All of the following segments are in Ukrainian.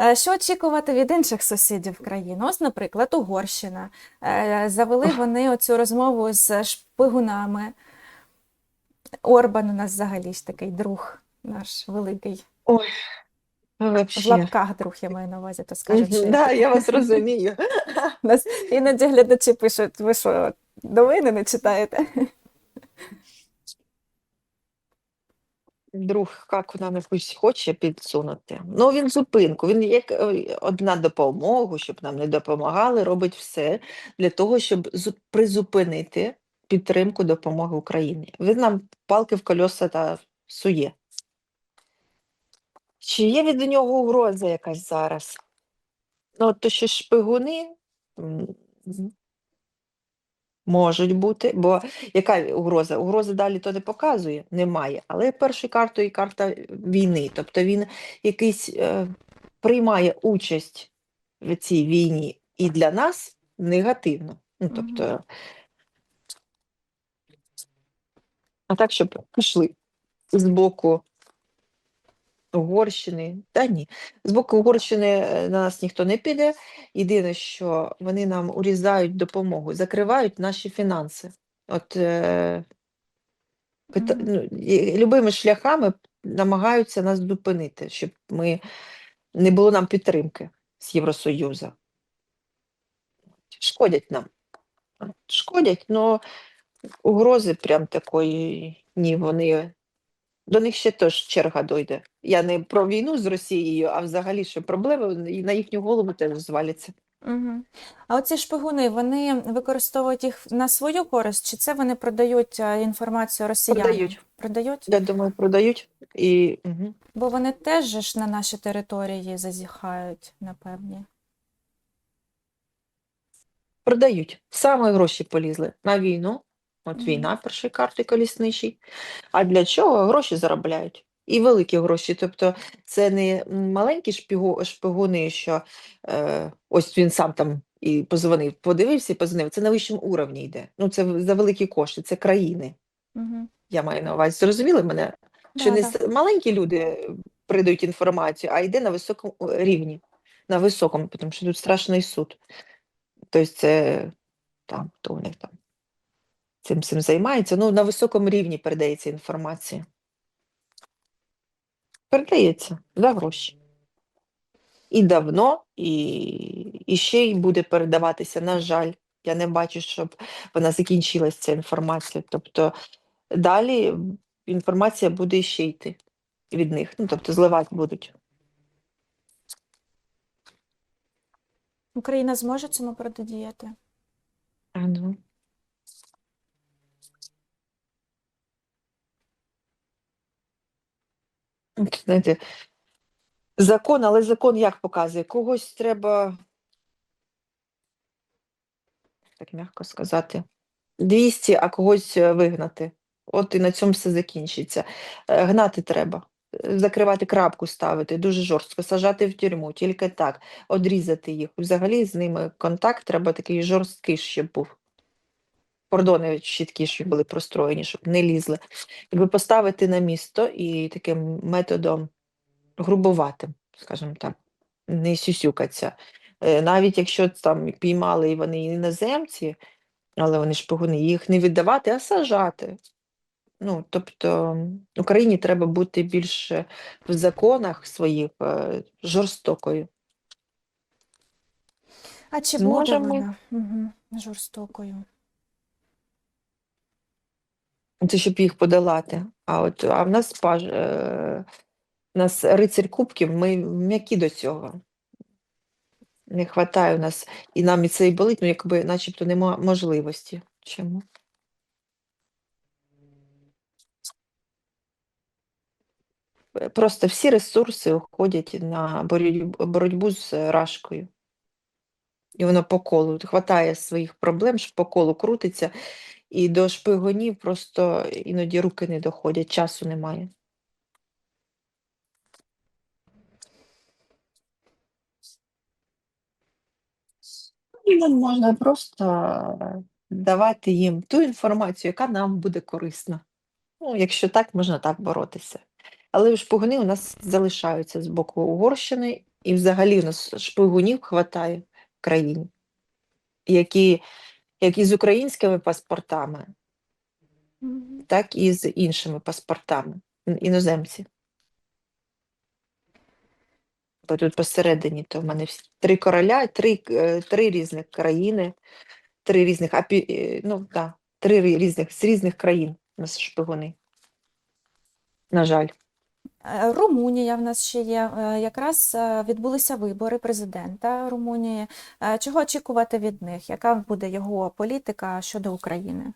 Е, Що очікувати від інших сусідів країн? Ось, наприклад, Угорщина. Е, Завели вони оцю розмову з шпигунами. Орбан у нас взагалі ж такий друг наш великий. Ой, В лапках друг я маю на увазі, то скажуть, я Да, я вас розумію. Нас іноді глядачі пишуть, ви що, новини не читаєте? Друг, як нам якусь хоче підсунути. Ну, він зупинку, він як е, одна допомогу, щоб нам не допомагали, робить все для того, щоб призупинити підтримку допомоги Україні. Він нам палки в колеса та сує. Чи є від нього угроза якась зараз? Ну, то, що шпигуни можуть бути, бо яка угроза? Угрози далі то не показує, немає. Але першою картою карта війни. Тобто він якийсь е, приймає участь в цій війні і для нас негативно. Ну, тобто, а так, щоб пішли з боку Угорщини. Та ні. З боку Угорщини е, на нас ніхто не піде. Єдине, що вони нам урізають допомогу, закривають наші фінанси. От е, пита- ну, і любими шляхами намагаються нас зупинити, щоб ми не було нам підтримки з Євросоюзу. Шкодять нам. Шкодять, але угрози прям такої, ні, вони. До них ще теж черга дойде. Я не про війну з Росією, а взагалі, що проблеми і на їхню голову теж зваляться. Угу. А оці шпигуни, вони використовують їх на свою користь, чи це вони продають е, інформацію росіянам? Продають. Продають? Я думаю, продають і угу. Бо вони теж ж на наші території зазіхають, напевні. продають. Саме гроші полізли на війну. От війна першої карти колісничий. А для чого гроші заробляють? І великі гроші. Тобто це не маленькі шпігу, шпигуни, що е, ось він сам там і позвонив, подивився і позвонив. Це на вищому уровні йде. Ну це за великі кошти, це країни. Угу. Я маю на увазі. Зрозуміли мене? Що не с- маленькі люди придають інформацію, а йде на високому е, рівні. На високому, тому що тут страшний суд. Тобто це там, хто у них там цим цим займається. Ну, на високому рівні передається інформація. Передається за гроші. І давно, і, і ще й буде передаватися. На жаль, я не бачу, щоб вона закінчилась ця інформація. Тобто далі інформація буде ще йти від них. Ну, тобто зливати будуть. Україна зможе цьому протидіяти? А, ну. Знаєте, закон, але закон як показує? Когось треба, так м'яко сказати, 200, а когось е, вигнати. От і на цьому все закінчиться. Е, Гнати треба, закривати крапку ставити, дуже жорстко, сажати в тюрму, тільки так, одрізати їх. Взагалі з ними контакт треба такий жорсткий, щоб був. Кордони чіткі, щоб були простроєні, щоб не лізли. Якби поставити на місто і таким методом грубуватим, скажімо так, не сюсюкаться. Е, Навіть якщо там піймали і вони іноземці, але вони шпигуни, їх не віддавати, а сажати. Ну, тобто Україні треба бути більше в законах своїх е, жорстокою. А чи буде вона угу. жорстокою? Це щоб їх подолати. А от а в нас паж, е, в нас рицарь кубків, ми м'які до цього. Не вистачає у нас, і нам і це і болить, ну якби начебто нема можливості. Чому? Просто всі ресурси уходять на боротьбу, боротьбу з рашкою. І воно по колу хватає своїх проблем, що по колу крутиться, і до шпигунів просто іноді руки не доходять, часу немає. Нам можна просто давати їм ту інформацію, яка нам буде корисна. Ну, якщо так, можна так боротися. Але шпигуни у нас залишаються з боку Угорщини І взагалі у нас шпигунів хватає в країні, які, які з українськими паспортами, так і з іншими паспортами, іноземці. Бо тут посередині, то в мене всі три короля, три, е, три різних країни, три різних, е, ну так, три різних, з різних країн у нас шпигуни. На жаль. Е, Румунія в нас ще є. Е, Якраз е, відбулися вибори президента Румунії. Чого очікувати від них? Яка буде його політика щодо України?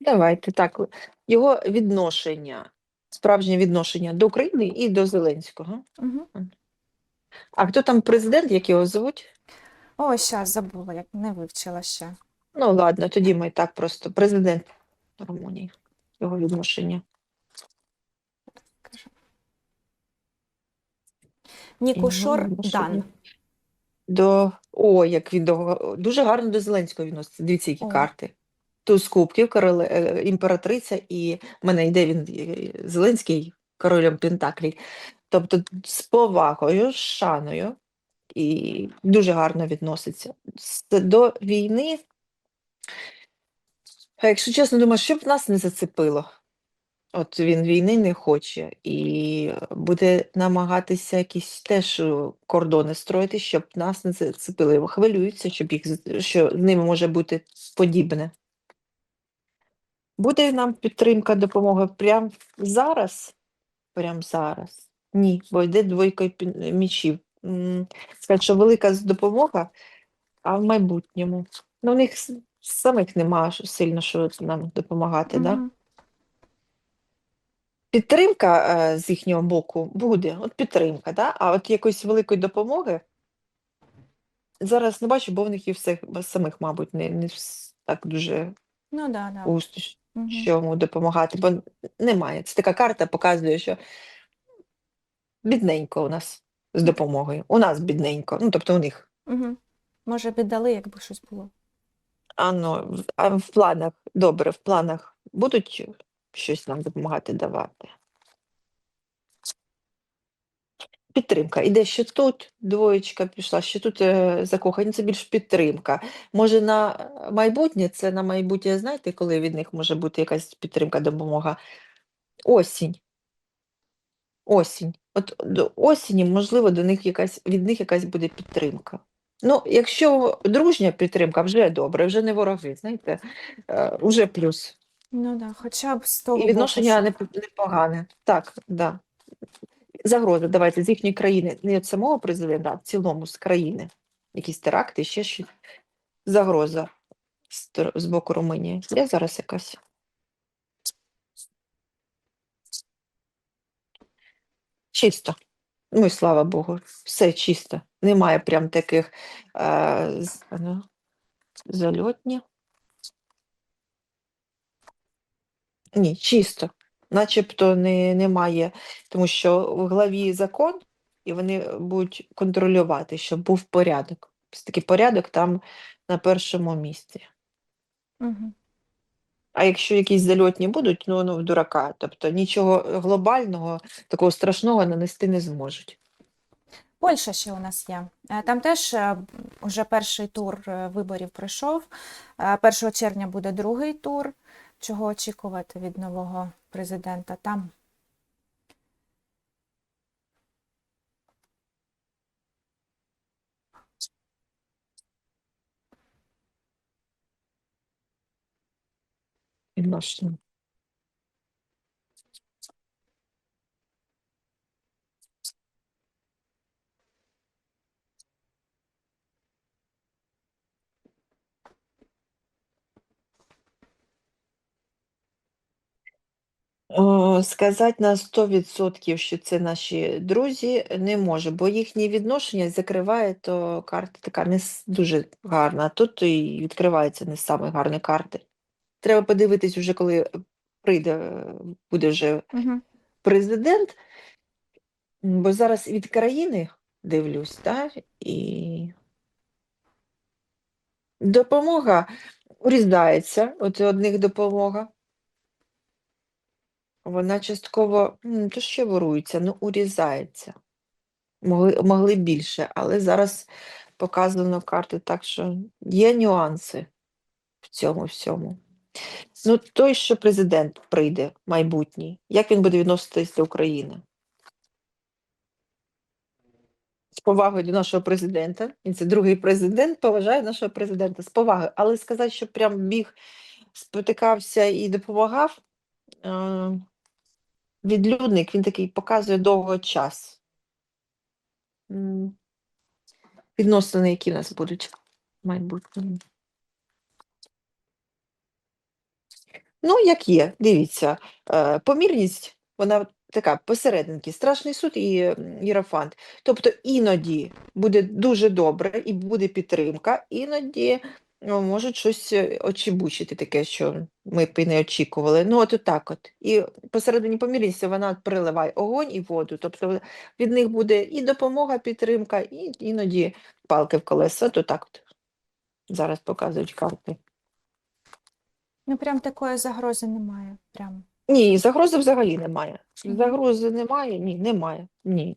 Давайте так. Його відношення, справжнє відношення до України і до Зеленського. Угу. А хто там президент, як його звуть? Ой, щас забула, як не вивчила ще. Ну, ладно, тоді ми так просто. Президент Румунії, його відношення. Відношення Дан. До... О, як він до... дуже гарно до Зеленського відноситься. Дивіться, які О. карти. Туз кубків, короле... е, імператриця, і в мене йде він е, Зеленський королем Пентаклі. Тобто з повагою, з шаною і дуже гарно відноситься. До війни, а якщо чесно, думаю, щоб нас не зацепило. От він війни не хоче і буде намагатися якісь теж е, кордони строїти, щоб нас не зацепили. Хвилюються, щоб їх що з ними може бути подібне. Буде нам підтримка, допомога прямо зараз? Прямо зараз. Ні, бо йде двойка мічів. Сказати, що велика допомога, а в майбутньому. Ну, у них самих нема сильно що нам допомагати, да? Підтримка е, з їхнього боку буде, от підтримка, да? а от якоїсь великої допомоги зараз не бачу, бо в них і все самих, мабуть, не, не вс- так дуже Ну да, да. Мгм. що йому допомагати, бо немає. Це така карта показує, що бідненько у нас з допомогою. У нас бідненько, ну тобто у них. Мгм. Може, б і дали, якби щось було. А, ну, в- а в планах, добре, в планах будуть щось нам допомагати давати. Підтримка. Іде ще тут двоєчка пішла, ще тут е, закохані, це більш підтримка. Може, на майбутнє, це на майбутнє, знаєте, коли від них може бути якась підтримка, допомога? Осінь. Осінь. От до осені, можливо, до них якась, від них якась буде підтримка. Ну, якщо дружня підтримка, вже добре, вже не вороги, знаєте, е, вже плюс. Ну да, хоча б з того І боку, відношення що- непогане. Так, да. Загроза, давайте, з їхньої країни, не від самого президента, а в цілому з країни. Якісь теракти, ще щось. Загроза з, з боку Румунії. Є зараз якась? Чисто. Ну і слава Богу, все чисто. Немає прям таких е, з- ну, зальотні. Ні, чисто. Начебто не, немає, тому що в главі закон, і вони будуть контролювати, щоб був порядок. Все-таки порядок там на першому місці. Мгм. А якщо якісь зальотні будуть, ну, ну в дурака. Тобто нічого глобального, такого страшного нанести не зможуть. Польща ще у нас є. Е, Там теж е, уже перший тур е, виборів пройшов. Е, 1 червня буде другий тур. Чого очікувати від нового президента там? Відносно. Сказати на 100%, що це наші друзі, не можу, бо їхні відношення закриває, то карта така не дуже гарна. Тут і відкриваються не самі гарні карти. Треба подивитись вже, коли прийде, буде вже Угу. президент, бо зараз від країни дивлюсь, так? І допомога урізається, от одних допомога. Вона частково, м, то ще ворується, ну урізається. Могли, могли більше, але зараз показано карти так, що є нюанси в цьому всьому. Ну, той, що президент прийде майбутній, як він буде відноситись до України? З повагою до нашого президента. Він це другий президент, поважає нашого президента з повагою. Але сказати, що прям біг, спотикався і допомагав, е, відлюдник, він такий показує довго час. Відносини, які в нас будуть в майбутньому. Ну, як є, дивіться, е, помірність, вона така посерединки, страшний суд і Єрофант. Тобто іноді буде дуже добре і буде підтримка, іноді ну, можуть щось е, очебучити таке, що ми б і не очікували. Ну, от так от. І посередині помірність вона переливає огонь і воду. Тобто від них буде і допомога, підтримка, і іноді палки в колеса. То так от зараз показують карти. Ну, прям такої загрози немає. Прям. Ні, загрози взагалі немає. Загрози немає? Ні, немає. Ні.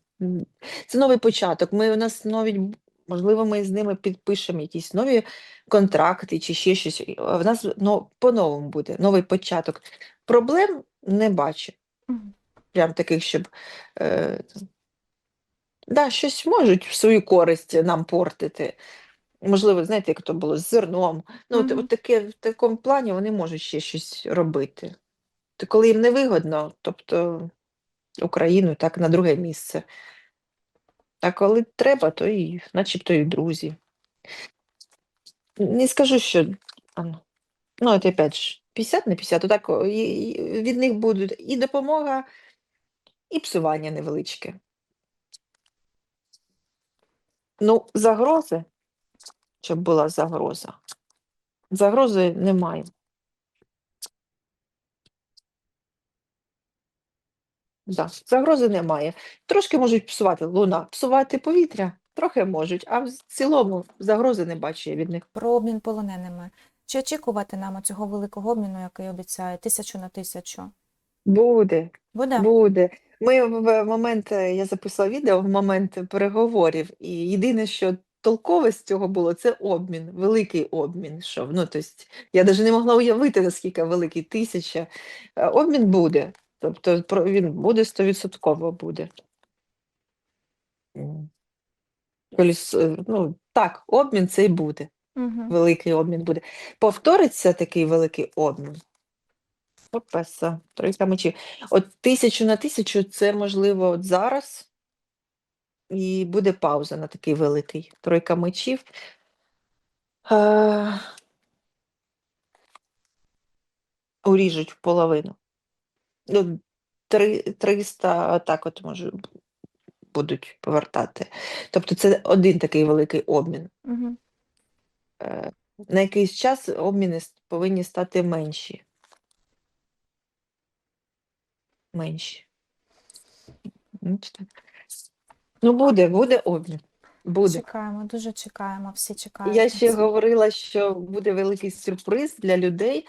Це новий початок. Ми у нас нові, б- можливо, ми з ними підпишемо якісь нові контракти чи ще щось. В нас ну, по-новому буде, новий початок. Проблем не бачу. Прям таких, щоб е, да, щось можуть в свою користь нам портити. Можливо, знаєте, як то було з зерном. Ну, от, от таке, в такому плані вони можуть ще щось робити. То коли їм не вигодно, тобто Україну так на друге місце. А коли треба, то і начебто і друзі. Не скажу, що ну, ну, от опять ж, 50 на 50, отак від них будуть і допомога, і псування невеличке. Ну, загрози, щоб була загроза. Загрози немає. Да, загрози немає. Трошки можуть псувати луна, псувати повітря, трохи можуть, а в цілому загрози не бачу я від них. Про обмін полоненими. Чи очікувати нам цього великого обміну, який обіцяє тисячу на тисячу? Буде, Буде? буде. Ми в момент, е, я записала відео в момент переговорів, і єдине, що толкове з цього було, це обмін, великий обмін. Що, ну, тобто, я навіть не могла уявити, наскільки великий тисяча. Е, Обмін буде, тобто він буде стовідсотково буде. Коліс- е, Ну, так, обмін цей буде. Угу. Великий обмін буде. Повториться такий великий обмін. Опеса, тройка мечів. От тисячу на тисячу це можливо от зараз. І буде пауза на такий великий. Тройка мечів. Е, уріжуть в половину. Ну, три, 300 так от може будуть повертати. Тобто це один такий великий обмін. Угу. На якийсь час обміни повинні стати менші. Менші. Ну, буде, буде обмін. Буде. Чекаємо, дуже чекаємо, всі чекають. Я ще говорила, що буде великий сюрприз для людей,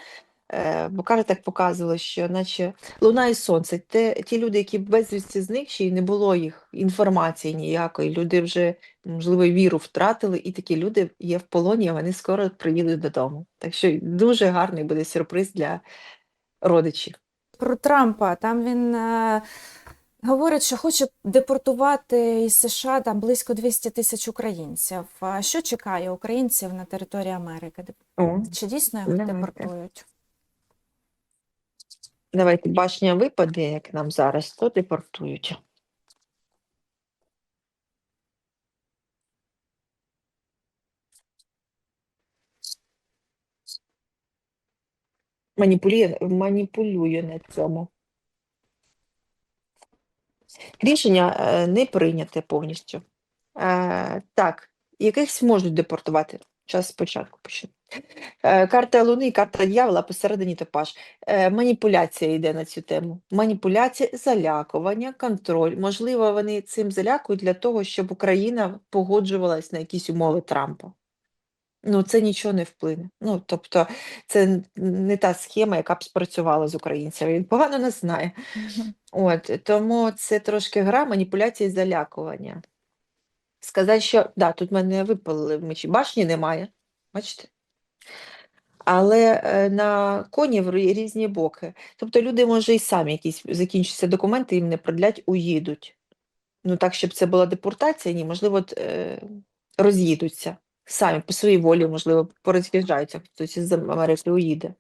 бо карта так показувала, що наче Луна і Сонце, те, ті люди, які безвісті зникші, і не було їх інформації ніякої. Люди вже, можливо, віру втратили, і такі люди є в полоні, а вони скоро приїдуть додому. Так що дуже гарний буде сюрприз для родичів. Про Трампа. Там він е, говорить, що хоче депортувати із США там близько 200 тисяч українців. А що чекає українців на території Америки? О, Чи дійсно їх депортують? Давайте башня випаде, як нам зараз, то депортують. Маніпулює, маніпулює на цьому. Рішення е, не прийняте повністю. Е, так, якихось можуть депортувати. Час спочатку почну. Е, карта Луни і карта дьявола посередині топаж. Е, маніпуляція йде на цю тему. Маніпуляція, залякування, контроль. Можливо, вони цим залякують для того, щоб Україна погоджувалась на якісь умови Трампа. Ну, це нічого не вплине. Ну, тобто, це не та схема, яка б спрацювала з українцями. Він погано нас знає. От, тому це трошки гра маніпуляції і залякування. Сказати, що да, тут в мене випали мечі. Башні немає. Бачите? Але е, на коні в різні боки. Тобто люди, може, і самі якісь закінчаться документи, їм не продлять, уїдуть. Ну так, щоб це була депортація, ні, можливо, е, роз'їдуться. Самі по своїй волі, можливо, пороз'їжджаються, хтось із Америки уїде.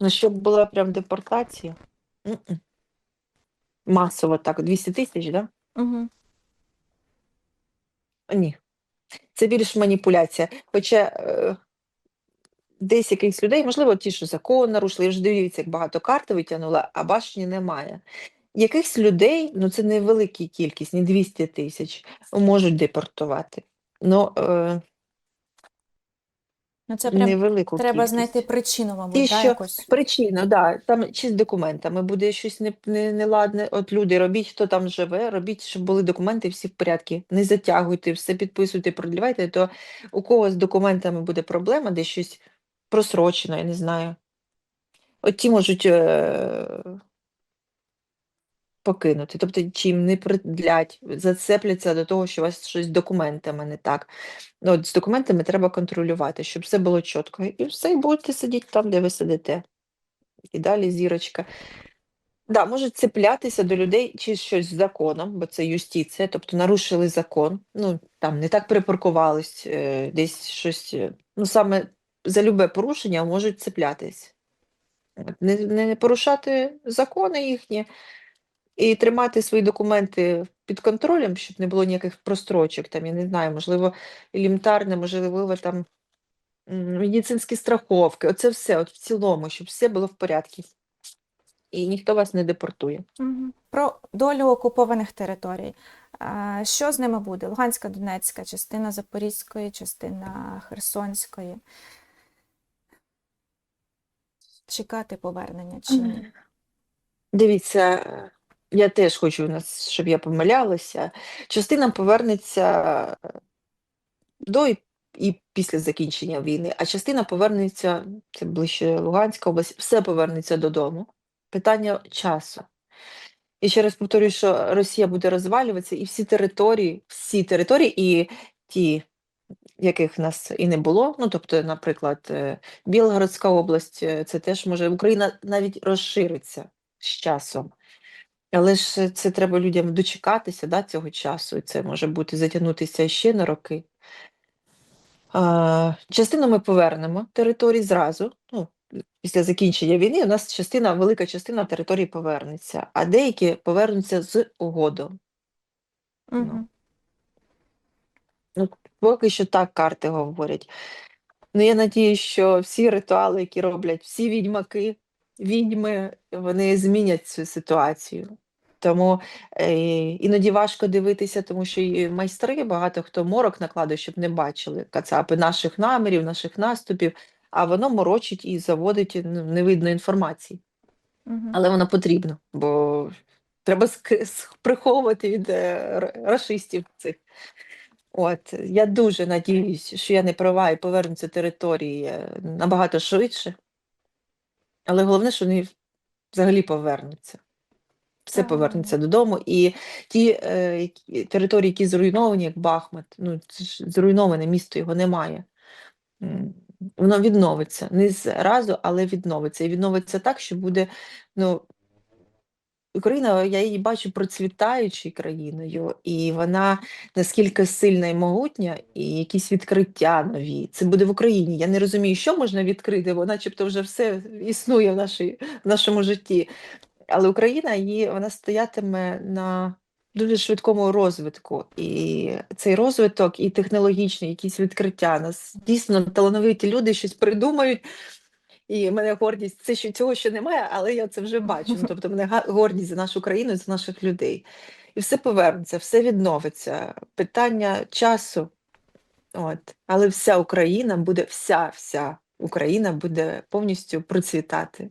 Ну, щоб була прям депортація. м-м. Масово так, 200 тисяч, так? Да? Угу. Ні. Це більш маніпуляція. Хоча е, десь якихось людей, можливо, ті, що закон нарушили, я ж дивіться, як багато карти витягнула, а башні немає. Якихось людей, ну це не велика кількість, не 200 тисяч, можуть депортувати. Ну, е, Ну, це прям невелику треба кількість. знайти причину, мабуть, Ті, що якось. Причина, да, там чи з документами буде щось не, не, неладне. От люди, робіть, хто там живе, робіть, щоб були документи всі в порядку. Не затягуйте, все підписуйте, продлівайте, то у кого з документами буде проблема, де щось просрочено, я не знаю. От ті можуть е- покинути. Тобто, чим не продлять, зацепляться до того, що у вас щось з документами не так. Ну, от з документами треба контролювати, щоб все було чітко. І все, і будете сидіти там, де ви сидите. І далі зірочка. Да, можуть цеплятися до людей чи щось з законом, бо це юстиція, тобто нарушили закон, ну там не так припаркувались, е, десь щось. е, Ну саме за любе порушення можуть цеплятись. Не, не порушати закони їхні і тримати свої документи під контролем, щоб не було ніяких прострочок. Там, я не знаю, можливо, елементарне, можливо, там медицинські страховки. Оце все, от в цілому, щоб все було в порядку. І ніхто вас не депортує. Про долю окупованих територій. Що з ними буде? Луганська, Донецька, частина Запорізької, частина Херсонської. Чекати повернення чи ні? Дивіться, я теж хочу, щоб я помилялася. Частина повернеться до і, і після закінчення війни, а частина повернеться, це ближче Луганська область, все повернеться додому. Питання часу. І ще раз повторюю, що Росія буде розвалюватися, і всі території, всі території, і ті, яких в нас і не було. Ну, тобто, наприклад, е, Білгородська область, е, це теж може Україна навіть розшириться з часом. Але ж це треба людям дочекатися да, цього часу, і це може бути затягнутися ще на роки. А, частину ми повернемо території зразу. Ну, після закінчення війни у нас частина, велика частина території повернеться, а деякі повернуться з угодом. Угу. Поки що так карти говорять. Ну, я надію, що всі ритуали, які роблять всі відьмаки, відьми, вони змінять цю ситуацію. Тому е, іноді важко дивитися, тому що і майстри, багато хто морок накладує, щоб не бачили кацапи наших намірів, наших наступів, а воно морочить і заводить ну, не видно інформації. Угу. Але воно потрібно, бо треба приховувати від е, р- рашистів цих. От, я дуже надіюсь, що я не права і повернуться території е, набагато швидше. Але головне, що вони взагалі повернуться. Все повернеться додому. І ті е, території, які зруйновані, як Бахмут, ну це ж зруйноване місто, його немає. Воно відновиться. Не зразу, але відновиться. І відновиться так, що буде, ну, Україна, я її бачу процвітаючою країною, і вона наскільки сильна і могутня, і якісь відкриття нові. Це буде в Україні. Я не розумію, що можна відкрити, бо начебто вже все існує в, нашій, в нашому житті. Але Україна її, вона стоятиме на дуже швидкому розвитку. І цей розвиток, і технологічний, якісь відкриття. Нас дійсно талановиті люди щось придумають. І в мене гордість, це що цього ще немає, але я це вже бачу. Ну, тобто, мене гордість за нашу країну, за наших людей. І все повернеться, все відновиться. Питання часу. От. Але вся Україна буде, вся, вся Україна буде повністю процвітати.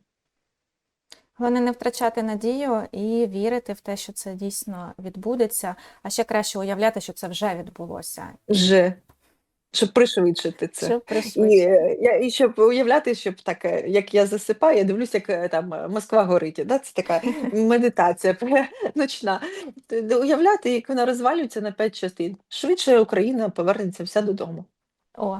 Головне не втрачати надію і вірити в те, що це дійсно відбудеться, а ще краще уявляти, що це вже відбулося. Вже. Щоб пришвидшити це. Щоб І, пришвидшити. е, я, і щоб уявляти, щоб так, е, як я засипаю, я дивлюся, як е, там е, Москва горить. Да? Це така медитація ночна. Уявляти, як вона розвалюється на п'ять частин. Швидше Україна повернеться вся додому. О,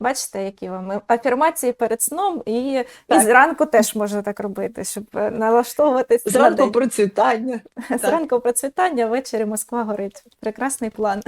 бачите, які вам афірмації перед сном, і, і зранку теж можна так робити, щоб е, налаштовуватись на процвітання. Зранку процвітання, ввечері Москва горить. Прекрасний план.